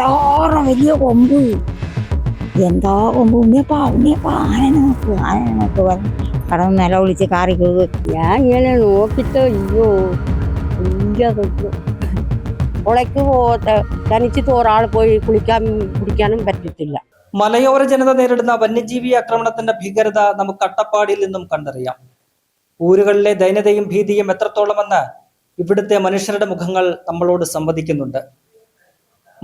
താറ വലിയ കൊമ്പ്. എന്താ കൊമ്പ്. ഉണ്ണിയപ്പാ ഉണ്ണിയപ്പാ ആനനെ നോക്ക് ആനനെ നോക്ക് പറഞ്ഞു. കടന്ന് നില വിളിച്ച് കാറി കയറി ഞാൻ ഇങ്ങനെ നോക്കിട്ടോ അയ്യോ. വലിയ തൊട്ടു ഉളയ്ക്ക് പോകാത്ത തനിച്ചിട്ട് ഒരാൾ പോയി കുളിക്കാൻ കുടിക്കാനും പറ്റത്തില്ല. മലയോര ജനത നേരിടുന്ന വന്യജീവി ആക്രമണത്തിന്റെ ഭീകരത നമുക്ക് അട്ടപ്പാടിയിൽ നിന്നും കണ്ടറിയാം. ഊരുകളിലെ ദൈനതയും ഭീതിയും എത്രത്തോളമെന്ന് ഇവിടുത്തെ മനുഷ്യരുടെ മുഖങ്ങൾ നമ്മളോട് സംവദിക്കുന്നുണ്ട്.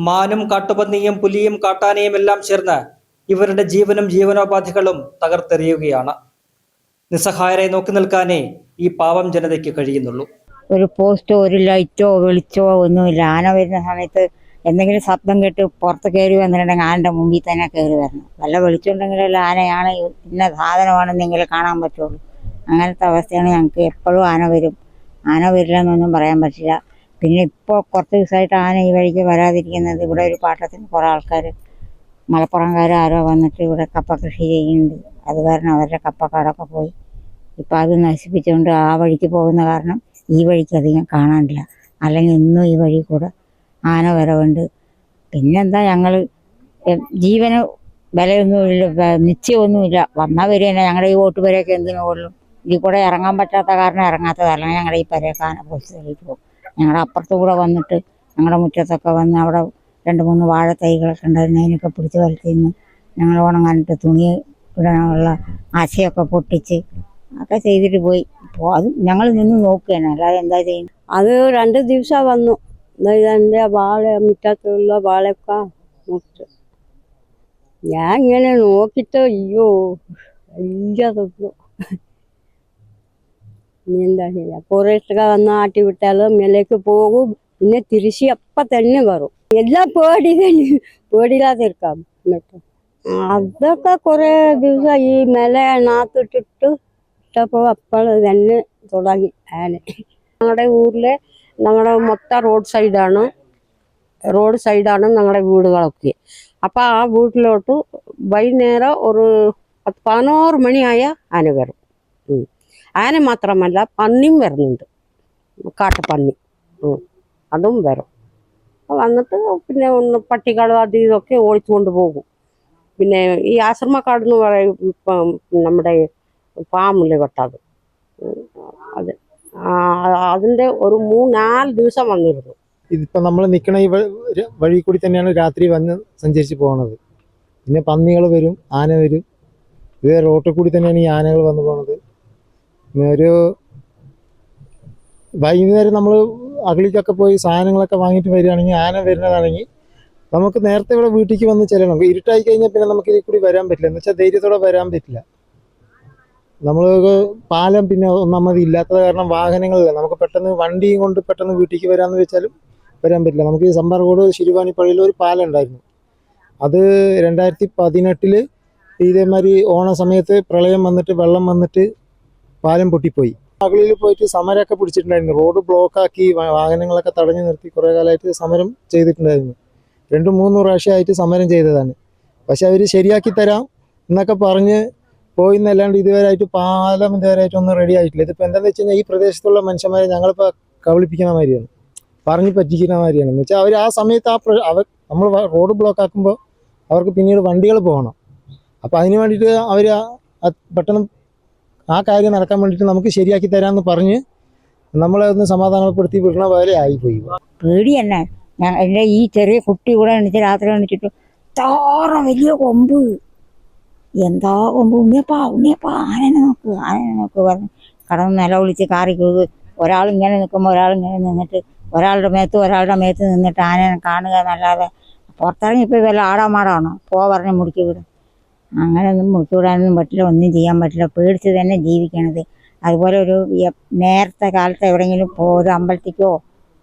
മാനും കാട്ടുപന്നിയും പുലിയും കാട്ടാനയും എല്ലാം ചേർന്ന് ഇവരുടെ ജീവനും ജീവനോപാധികളും തകർത്തെറിയുകയാണ്. നിസ്സഹായരെ നോക്കി നിൽക്കാനേ ഈ പാവം ജനതയ്ക്ക് കഴിയുന്നുള്ളൂ. ഒരു പോസ്റ്റോ ഒരു ലൈറ്റോ വെളിച്ചോ ഒന്നുമില്ല. ആന വരുന്ന സമയത്ത് എന്തെങ്കിലും ശബ്ദം കേട്ട് പുറത്ത് കയറി വന്നിട്ടുണ്ടെങ്കിൽ ആനന്റെ മുമ്പിൽ തന്നെ കയറി വരണം. വല്ല വെളിച്ചമുണ്ടെങ്കിലല്ല ആനയാണ് ഇന്ന സാധനമാണെന്നെങ്കിലും കാണാൻ പറ്റുള്ളൂ. അങ്ങനത്തെ അവസ്ഥയാണ് ഞങ്ങൾക്ക് എപ്പോഴും ആന വരും. ആന വരില്ല എന്നൊന്നും പറയാൻ പറ്റില്ല. പിന്നെ ഇപ്പോൾ കുറച്ച് ദിവസമായിട്ട് ആന ഈ വഴിക്ക് വരാതിരിക്കുന്നത് ഇവിടെ ഒരു പാട്ടത്തിന് കുറേ ആൾക്കാർ മലപ്പുറംകാർ ആരോ വന്നിട്ട് ഇവിടെ കപ്പ കൃഷി ചെയ്യുന്നുണ്ട്. അത് കാരണം അവരുടെ കപ്പക്കാടൊക്കെ പോയി. ഇപ്പം അത് നശിപ്പിച്ചുകൊണ്ട് ആ വഴിക്ക് പോകുന്ന കാരണം ഈ വഴിക്ക് അധികം കാണാനില്ല. അല്ലെങ്കിൽ ഇന്നും ഈ വഴി കൂടെ ആന വരവുണ്ട്. പിന്നെന്താ ഞങ്ങൾ ജീവന് വിലയൊന്നുമില്ല നിശ്ചയമൊന്നുമില്ല. വന്നാൽ വരിക തന്നെ. ഞങ്ങളുടെ ഈ വോട്ട് വരെയൊക്കെ എന്തിനു കൊള്ളും? ഇതിൽ കൂടെ ഇറങ്ങാൻ പറ്റാത്ത കാരണം ഇറങ്ങാത്തത് അല്ലെങ്കിൽ ഞങ്ങളുടെ ഈ പോസ്റ്റ് തള്ളിയിട്ട് പോകും. ഞങ്ങളുടെ അപ്പുറത്ത് കൂടെ വന്നിട്ട് ഞങ്ങളുടെ മുറ്റത്തൊക്കെ വന്ന് അവിടെ രണ്ട് മൂന്ന് വാഴ തൈകളൊക്കെ ഉണ്ടായിരുന്നു അതിനൊക്കെ പിടിച്ച് വലത്തിന്ന് ഞങ്ങൾ ഉണങ്ങാനിട്ട് തുണി ഇടാനുള്ള ആശയൊക്കെ പൊട്ടിച്ച് ഒക്കെ ചെയ്തിട്ട് പോയി. അപ്പോൾ അത് ഞങ്ങൾ നിന്ന് നോക്കുകയാണ് അല്ലാതെ എന്താ ചെയ്യുന്നത് അത് രണ്ട് ദിവസം വന്നു. എന്റെ വാഴ മുറ്റത്തുള്ള വാഴയൊക്കെ മുറിച്ചു. ഞാൻ ഇങ്ങനെ നോക്കിയിട്ട് അയ്യോ വലിയ തൊട്ടു എന്താ ചെയ്യാ? ഫോറസ്റ്റുകാർ വന്ന് ആട്ടി വിട്ടാൽ മേലേക്ക് പോകും. പിന്നെ തിരിച്ച് അപ്പം തന്നെ വരും. എല്ലാം പേടി തന്നെ പേടിയില്ലാതിരിക്കാം പറ്റും അതൊക്കെ കുറേ ദിവസം ഈ മേലെ നാത്തിട്ടിട്ട് ഇട്ടപ്പോൾ അപ്പോൾ തന്നെ തുടങ്ങി. ആന ഞങ്ങളുടെ ഊരിലെ ഞങ്ങളുടെ മൊത്തം റോഡ് സൈഡാണ്. റോഡ് സൈഡാണ് ഞങ്ങളുടെ വീടുകളൊക്കെ. അപ്പം ആ വീട്ടിലോട്ട് വൈകുന്നേരം ഒരു പതിനോറ് മണിയായ ആന വരും. ആന മാത്രമല്ല പന്നിയും വരുന്നുണ്ട്. കാട്ടുപന്നി. അതും വരും. വന്നിട്ട് പിന്നെ ഒന്ന് പട്ടികളും അത് ഇതൊക്കെ ഓടിച്ചുകൊണ്ട് പോകും. പിന്നെ ഈ ആശ്രമക്കാട് എന്ന് പറയും നമ്മുടെ വെട്ടത് ഉം. അത് അതിന്റെ ഒരു മൂന്നാൽ ദിവസം വന്നിരുന്നു. ഇതിപ്പോൾ നമ്മൾ നിൽക്കണ ഈ വഴി കൂടി തന്നെയാണ് രാത്രി വന്ന് സഞ്ചരിച്ച് പോകുന്നത് പിന്നെ പന്നികൾ വരും ആന വരും. ഇത് റോട്ടിൽ കൂടി തന്നെയാണ് ഈ ആനകൾ വന്നു പോകുന്നത് ഒരു വൈകുന്നേരം നമ്മൾ അകളിക്കൊക്കെ പോയി സാധനങ്ങളൊക്കെ വാങ്ങിയിട്ട് വരികയാണെങ്കിൽ ആന വരുന്നതാണെങ്കിൽ നമുക്ക് നേരത്തെ ഇവിടെ വീട്ടിലേക്ക് വന്ന് ചെല്ലണം. ഇരുട്ടായി കഴിഞ്ഞാൽ പിന്നെ നമുക്ക് ഇതിൽ കൂടി വരാൻ പറ്റില്ല. എന്ന് വെച്ചാൽ ധൈര്യത്തോടെ വരാൻ പറ്റില്ല. നമ്മൾ പാലം പിന്നെ ഒന്നാമത് ഇല്ലാത്തത് കാരണം വാഹനങ്ങളില്ല. നമുക്ക് പെട്ടെന്ന് വണ്ടിയും കൊണ്ട് പെട്ടെന്ന് വീട്ടിലേക്ക് വരാമെന്ന് വെച്ചാലും വരാൻ പറ്റില്ല. നമുക്ക് ഈ സമ്പാർകോട് ശിരുവാണിപ്പള്ളിയിൽ ഒരു പാലം ഉണ്ടായിരുന്നു. അത് രണ്ടായിരത്തി പതിനെട്ടിൽ ഇതേമാതിരി ഓണ സമയത്ത് പ്രളയം വന്നിട്ട് വെള്ളം വന്നിട്ട് പാലം പൊട്ടിപ്പോയി. മകളിൽ പോയിട്ട് സമരമൊക്കെ പിടിച്ചിട്ടുണ്ടായിരുന്നു. റോഡ് ബ്ലോക്കാക്കി വാഹനങ്ങളൊക്കെ തടഞ്ഞു നിർത്തി കുറേ കാലമായിട്ട് സമരം ചെയ്തിട്ടുണ്ടായിരുന്നു. രണ്ടും മൂന്ന് പ്രാവശ്യമായിട്ട് സമരം ചെയ്തതാണ്. പക്ഷെ അവർ ശരിയാക്കി തരാം എന്നൊക്കെ പറഞ്ഞ് പോയി എന്നല്ലാണ്ട് ഇതുവരെയായിട്ട് പാലം ഇതുവരെയായിട്ട് ഒന്നും റെഡി ആയിട്ടില്ല. ഇതിപ്പോൾ എന്താണെന്ന് വെച്ച് കഴിഞ്ഞാൽ ഈ പ്രദേശത്തുള്ള മനുഷ്യന്മാരെ ഞങ്ങളിപ്പോൾ കബളിപ്പിക്കുന്ന മാതിരിയാണ്. പറഞ്ഞ് പറ്റിക്കുന്ന മാതിരിയാണ്. എന്ന് വെച്ചാൽ അവർ ആ സമയത്ത് ആ അവർ നമ്മൾ റോഡ് ബ്ലോക്ക് ആക്കുമ്പോൾ അവർക്ക് പിന്നീട് വണ്ടികൾ പോകണം. അപ്പോൾ അതിന് വേണ്ടിയിട്ട് അവർ പെട്ടെന്ന് ആ കാര്യം നടക്കാൻ വേണ്ടിയിട്ട് നമുക്ക് ശരിയാക്കി തരാമെന്ന് പറഞ്ഞ് നമ്മളെ ഒന്ന് സമാധാനപ്പെടുത്തി വിടണ പോലെ ആയിപ്പോയി. പേടി തന്നെ. എന്റെ ഈ ചെറിയ കുട്ടി കൂടെ എണീച്ച് രാത്രി എണീച്ചിട്ട് വലിയ കൊമ്പ്. എന്താ കൊമ്പ്? ഉണ്ണിയപ്പാ ഉണ്ണിയപ്പാ ആനനെ നോക്ക് ആനനെ നോക്ക് പറഞ്ഞു കടന്ന് നില വിളിച്ച് കാറി കയറി. ഒരാൾ ഇങ്ങനെ നിൽക്കുമ്പോൾ ഒരാൾ ഇങ്ങനെ നിന്നിട്ട് ഒരാളുടെ മേത്ത് ഒരാളുടെ മേത്ത് നിന്നിട്ട് ആനനെ കാണുക എന്നല്ലാതെ പുറത്തിറങ്ങി ഇപ്പോൾ വല്ല ആടാമാടാണോ? പോ പറഞ്ഞ് മുടിക്കി വിടും. അങ്ങനെയൊന്നും മുടുക്കി വിടാനൊന്നും പറ്റില്ല ഒന്നും ചെയ്യാൻ പറ്റില്ല. പേടിച്ച് തന്നെ ജീവിക്കണത്. അതുപോലെ ഒരു നേരത്തെ കാലത്ത് എവിടെയെങ്കിലും പോ ഒരു അമ്പലത്തിക്കോ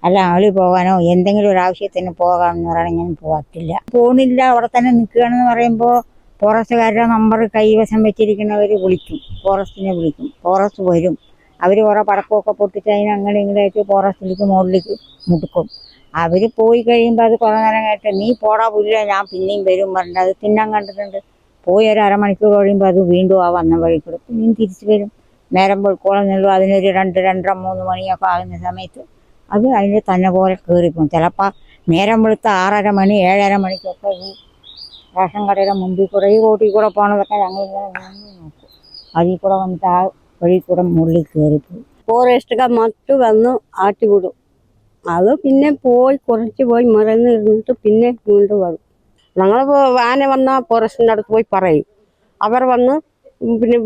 അല്ല ആളി പോകാനോ എന്തെങ്കിലും ഒരു ആവശ്യത്തിന് പോകാമെന്ന് പറയണമെങ്കിൽ പോകത്തില്ല പോണില്ല അവിടെ തന്നെ നിൽക്കുകയാണെന്ന് പറയുമ്പോൾ ഫോറസ്റ്റുകാരുടെ നമ്പർ കൈവശം വെച്ചിരിക്കുന്നവർ വിളിക്കും. ഫോറസ്റ്റിനെ വിളിക്കും. ഫോറസ്റ്റ് വരും. അവർ കുറേ പടക്കമൊക്കെ പൊട്ടിച്ച് അതിന് അങ്ങനെ ഇങ്ങനെയായിട്ട് ഫോറസ്റ്റിലേക്ക് മുകളിലേക്ക് മുടുക്കും അവർ പോയി കഴിയുമ്പോൾ അത് കുറേ നേരം കേട്ട് നീ പോടാ പുല്ല ഞാൻ പിന്നെയും വരും പറഞ്ഞിട്ട് അത് തിന്നാൻ കണ്ടിട്ടുണ്ട്. പോയി ഒരു അരമണിക്കൂർ കഴിയുമ്പോൾ അത് വീണ്ടും ആ വന്ന വഴി കൂടെ. പിന്നെയും തിരിച്ചു വരും. നേരം വെളുക്കോളം നിന്നു അതിനൊരു രണ്ട് രണ്ടര മൂന്ന് മണിയൊക്കെ ആകുന്ന സമയത്ത് അത് അതിന്റെ തന്നെ പോലെ കയറിപ്പോകും ചിലപ്പോൾ നേരം വെളുത്ത ആറര മണി ഏഴര മണിക്കൊക്കെ ഈ റേഷൻ കടയുടെ മുമ്പിൽ കൂടെ ഈ റോട്ടിൽ കൂടെ പോകണതൊക്കെ നിന്ന് നോക്കും. അതിൽ കൂടെ വന്നിട്ട് ആ വഴി കൂടെ മുള്ളിൽ കയറിപ്പോയി ഫോറസ്റ്റുകാർ മറ്റു വന്ന് ആട്ടിവിടും. അത് പിന്നെ പോയി കുറച്ച് പോയി മറന്നിരുന്നിട്ട് പിന്നെ വീണ്ടും വരും. ഞങ്ങൾ ആന വന്ന ഫോറസ്റ്റിന്റെ അടുത്ത് പോയി പറയും. അവർ വന്ന് പിന്നെ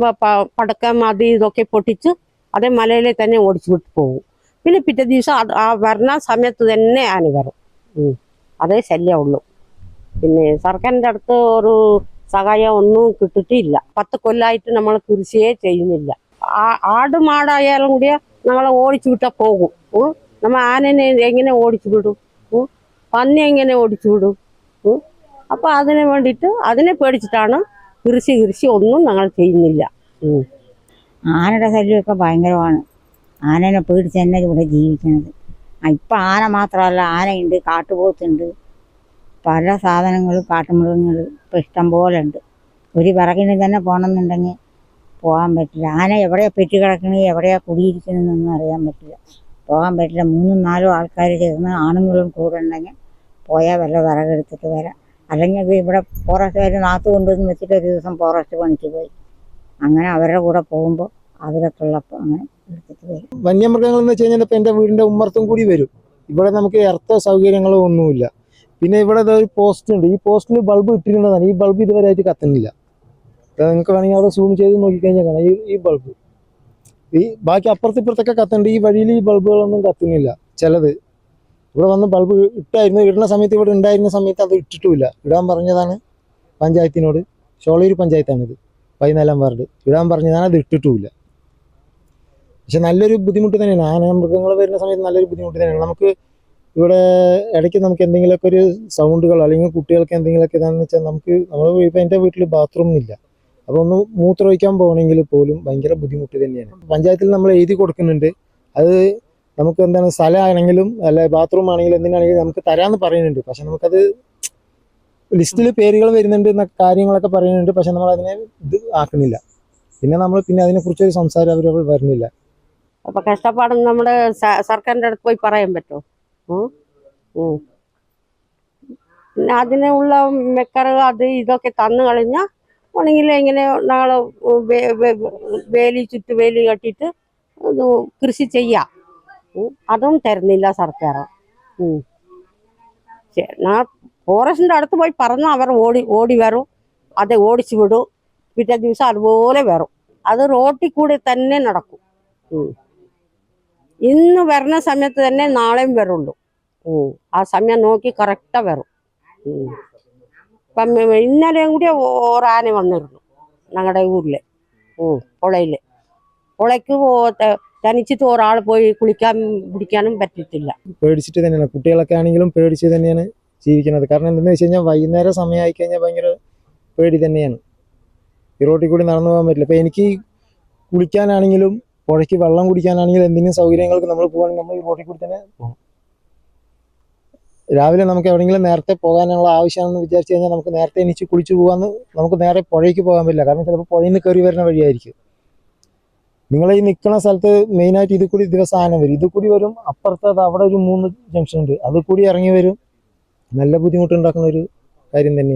പടക്ക മതി ഇതൊക്കെ പൊട്ടിച്ച് അതേ മലയിലെ തന്നെ ഓടിച്ചു വിട്ടു പോകും. പിന്നെ പിറ്റേ ദിവസം ആ വരണ സമയത്ത് തന്നെ ആന വരും. അതേ ശല്യമുള്ളൂ പിന്നെ സർക്കാരിന്റെ അടുത്ത് ഒരു സഹായം ഒന്നും കിട്ടിയിട്ടില്ല. പത്ത് കൊല്ലമായിട്ട് നമ്മൾ കൃഷിയേ ചെയ്യുന്നില്ല. ആ- ആട് മാടായാലും കൂടിയ നമ്മളെ ഓടിച്ചു വിട്ടാൽ പോകും. നമ്മൾ നമ്മ ആനനെ എങ്ങനെ ഓടിച്ചു വിടും. പന്നി എങ്ങനെ ഓടിച്ചു വിടും? അപ്പൊ അതിന് വേണ്ടിയിട്ട് അതിനെ പേടിച്ചിട്ടാണ് കൃഷി കൃഷി ഒന്നും ഞങ്ങൾ ചെയ്യുന്നില്ല. ആനയുടെ ശല്യമൊക്കെ ഭയങ്കരമാണ്. ആനനെ പേടിച്ച് തന്നെ ഇവിടെ ജീവിക്കുന്നത് ഇപ്പം ആന മാത്രമല്ല ആനയുണ്ട് കാട്ടുപോത്തുണ്ട്. പല സാധനങ്ങളും കാട്ടുമൃഗങ്ങൾ ഇപ്പം ഇഷ്ടം പോലെ ഉണ്ട്. ഒരു വിറകിന് തന്നെ പോകണമെന്നുണ്ടെങ്കിൽ പോകാൻ പറ്റില്ല. ആന എവിടെയാണ് പെറ്റി കിടക്കണത് എവിടെയാണ് കുടിയിരിക്കണമെന്നൊന്നും അറിയാൻ പറ്റില്ല. പോകാൻ പറ്റില്ല. മൂന്നും നാലും ആൾക്കാർ ചേർന്ന് ആണുങ്ങളും കൂടെ ഉണ്ടെങ്കിൽ പോയാൽ വല്ല വിറകെടുത്തിട്ട് വരാം. അല്ലെങ്കിൽ ഇവിടെ ഫോറസ്റ്റുകാർ നാത്തു കൊണ്ടുവന്ന് വെച്ചിട്ട് ഒരു ദിവസം ഫോറസ്റ്റ് പണിക്ക് പോയി. അങ്ങനെ അവരുടെ കൂടെ പോകുമ്പോൾ അവരൊക്കെ അങ്ങനെ വരും വന്യമൃഗങ്ങൾ എന്ന് വെച്ച് കഴിഞ്ഞാൽ ഇപ്പം എന്റെ വീടിന്റെ ഉമ്മർത്തും കൂടി വരും. ഇവിടെ നമുക്ക് എർത്തോ സൗകര്യങ്ങളോ ഒന്നുമില്ല. പിന്നെ ഇവിടെ ഒരു പോസ്റ്റ് ഉണ്ട്. ഈ പോസ്റ്റിൽ ബൾബ് ഇട്ടിരുന്നതാണ്. ഈ ബൾബ് ഇതുവരെ ആയിട്ട് കത്തുന്നില്ല. നിങ്ങൾക്ക് വേണമെങ്കിൽ അവിടെ സൂം ചെയ്ത് നോക്കിക്കഴിഞ്ഞാൽ കാണാം. ഈ ഈ ബൾബ് ഈ ബാക്കി അപ്പുറത്തിപ്പുറത്തൊക്കെ കത്തുന്നുണ്ട്. ഈ വഴിയിൽ ഈ ബൾബുകളൊന്നും കത്തുന്നില്ല. ചിലത്. ഇവിടെ വന്ന് ബൾബ് ഇട്ടായിരുന്നു ഇടുന്ന സമയത്ത് ഇവിടെ ഉണ്ടായിരുന്ന സമയത്ത് അത് ഇട്ടിട്ടുമില്ല. ഇടാൻ പറഞ്ഞതാണ് പഞ്ചായത്തിനോട്. ഷോളയൂർ പഞ്ചായത്താണിത് പതിനാലാം വാർഡ്. ഇടാൻ പറഞ്ഞതാണ് അത് ഇട്ടിട്ടുമില്ല. പക്ഷെ നല്ലൊരു ബുദ്ധിമുട്ട് തന്നെയാണ്. ആന മൃഗങ്ങൾ വരുന്ന സമയത്ത് നല്ലൊരു ബുദ്ധിമുട്ട് തന്നെയാണ്. നമുക്ക് ഇവിടെ ഇടയ്ക്ക് നമുക്ക് എന്തെങ്കിലുമൊക്കെ ഒരു സൗണ്ടുകൾ അല്ലെങ്കിൽ കുട്ടികൾക്ക് എന്തെങ്കിലുമൊക്കെ ഇതാണെന്ന് വെച്ചാൽ നമുക്ക് നമ്മൾ ഇപ്പം എന്റെ വീട്ടിൽ ബാത്റൂം ഇല്ല. അപ്പോൾ ഒന്ന് മൂത്രമൊഴിക്കാൻ പോകണമെങ്കിൽ പോലും ഭയങ്കര ബുദ്ധിമുട്ട് തന്നെയാണ്. പഞ്ചായത്തിൽ നമ്മൾ എഴുതി കൊടുക്കുന്നുണ്ട്. അത് നമുക്ക് എന്താണ് സ്ഥലമാണെങ്കിലും അല്ല ബാത്റൂം ആണെങ്കിലും എന്തിനാണെങ്കിലും നമുക്ക് തരാമെന്ന് പറയുന്നുണ്ട്. പക്ഷെ നമുക്കത് ലിസ്റ്റിൽ പേരുകൾ വരുന്നുണ്ട് എന്ന കാര്യങ്ങളൊക്കെ പറയുന്നുണ്ട്. പക്ഷെ നമ്മൾ അതിനെ ഇത് ആക്കുന്നില്ല പിന്നെ നമ്മൾ പിന്നെ അതിനെക്കുറിച്ച് ഒരു സംസാരം അവരവർ വരുന്നില്ല അപ്പൊ കഷ്ടപ്പാടും നമ്മുടെ സർക്കാരിന്റെ അടുത്ത് പോയി പറയാൻ പറ്റുമോ. പിന്നെ അതിനുള്ള മെക്കറ് അത് ഇതൊക്കെ തന്നു കളഞ്ഞാൽ ആണെങ്കിൽ ഇങ്ങനെ ഞങ്ങൾ വേലി ചുറ്റുവേലി കെട്ടിയിട്ട് കൃഷി ചെയ്യാം. അതും തരുന്നില്ല സർക്കാർ ഞാൻ ഫോറസ്റ്റിന്റെ അടുത്ത് പോയി പറഞ്ഞു അവർ ഓടി ഓടി വരും. അത് ഓടിച്ചു വിടും. പിറ്റേ ദിവസം അതുപോലെ വരും. അത് റോട്ടിൽ കൂടെ തന്നെ നടക്കും. ഇന്ന് വരുന്ന സമയത്ത് തന്നെ നാളെയും വരുള്ളൂ. ആ സമയം നോക്കി കറക്റ്റാ വരും. ഇപ്പം ഇന്നലെയും കൂടി ഓറാന വന്നിരുന്നു. ഞങ്ങളുടെ ഊരിൽ പുഴയിൽ പുഴയ്ക്ക് തനിച്ചിട്ട് ഒരാൾ പോയി കുളിക്കാൻ പിടിക്കാനും പറ്റത്തില്ല. പേടിച്ചിട്ട് തന്നെയാണ്. കുട്ടികളൊക്കെ ആണെങ്കിലും പേടിച്ച് തന്നെയാണ് ജീവിക്കുന്നത്. കാരണം എന്തെന്ന് വെച്ച് കഴിഞ്ഞാൽ വൈകുന്നേരം സമയമായി കഴിഞ്ഞാൽ ഭയങ്കര പേടി തന്നെയാണ്. ഈ റോട്ടിൽ കൂടി നടന്നു പോകാൻ പറ്റില്ല. ഇപ്പം എനിക്ക് കുളിക്കാനാണെങ്കിലും പുഴയ്ക്ക് വെള്ളം കുടിക്കാനാണെങ്കിലും എന്തെങ്കിലും സൗകര്യങ്ങൾക്ക് നമ്മൾ പോകുകയാണെങ്കിൽ നമ്മൾ ഈ റോട്ടിൽ കൂടി തന്നെ പോകും രാവിലെ നമുക്ക് എവിടെയെങ്കിലും നേരത്തെ പോകാനുള്ള ആവശ്യമാണെന്ന് വിചാരിച്ചു കഴിഞ്ഞാൽ നമുക്ക് നേരത്തെ എണീച്ച് കുളിച്ച് പോകാമെന്ന് നമുക്ക് നേരെ പുഴയ്ക്ക് പോകാൻ പറ്റില്ല. കാരണം ചിലപ്പോൾ പുഴയിൽ നിന്ന് കയറി വരുന്ന വഴിയായിരിക്കും. നിങ്ങൾ ഈ നിൽക്കുന്ന സ്ഥലത്ത് മെയിനായിട്ട് ഇത് കൂടി ദിവസം സാധനം വരും. ഇത് കൂടി വരും അപ്പുറത്ത് അത് അവിടെ ഒരു മൂന്ന് ജംഗ്ഷൻ ഉണ്ട്. അത് കൂടി ഇറങ്ങി വരും. നല്ല ബുദ്ധിമുട്ടുണ്ടാക്കുന്ന ഒരു കാര്യം തന്നെയാണ്.